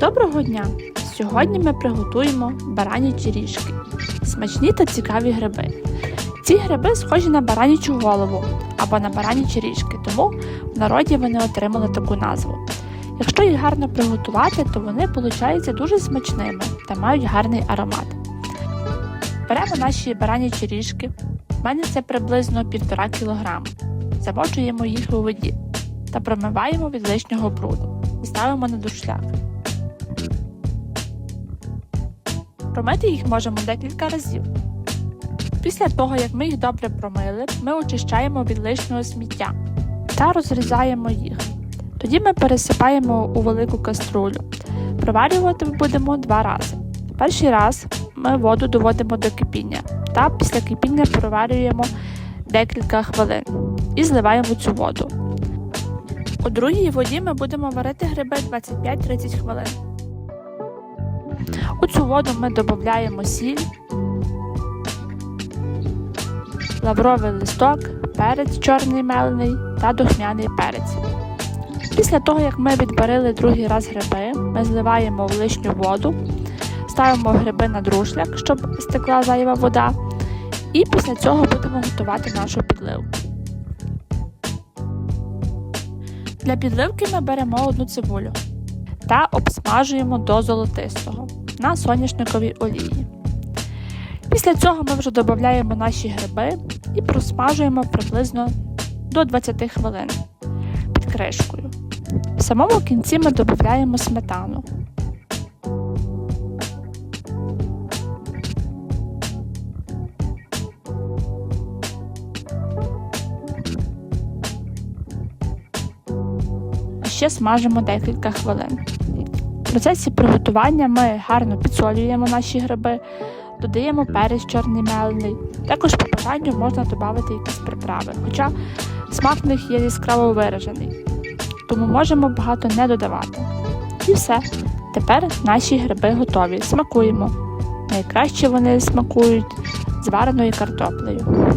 Доброго дня! Сьогодні ми приготуємо баранячі ріжки. Смачні та цікаві гриби. Ці гриби схожі на баранячу голову або на баранячі ріжки, тому в народі вони отримали таку назву. Якщо їх гарно приготувати, то вони получаються дуже смачними та мають гарний аромат. Беремо наші баранячі ріжки. У мене це приблизно 1,5 кг. Замочуємо їх у воді та промиваємо від лишнього бруду і ставимо на дуршляк. Промити їх можемо декілька разів. Після того, як ми їх добре промили, ми очищаємо від лишнього сміття та розрізаємо їх. Тоді ми пересипаємо у велику каструлю. Проварювати будемо два рази. Перший раз ми воду доводимо до кипіння та після кипіння проварюємо декілька хвилин і зливаємо цю воду. У другій воді ми будемо варити гриби 25-30 хвилин. У цю воду ми додаємо сіль, лавровий листок, перець чорний мелений та духмяний перець. Після того, як ми відварили другий раз гриби, ми зливаємо в лишню воду, ставимо гриби на друшляк, щоб стекла зайва вода, і після цього будемо готувати нашу підливку. Для підливки ми беремо одну цибулю та обсмажуємо до золотистого на соняшниковій олії. Після цього ми вже додаємо наші гриби і просмажуємо приблизно до 20 хвилин під кришкою. В самому кінці ми додаємо сметану. Ще смажимо декілька хвилин. В процесі приготування ми гарно підсолюємо наші гриби, додаємо перець чорний мелений. Також по бажанню можна додати якісь приправи, хоча смак в них є яскраво виражений, тому можемо багато не додавати. І все. Тепер наші гриби готові. Смакуємо. Найкраще вони смакують з вареною картоплею.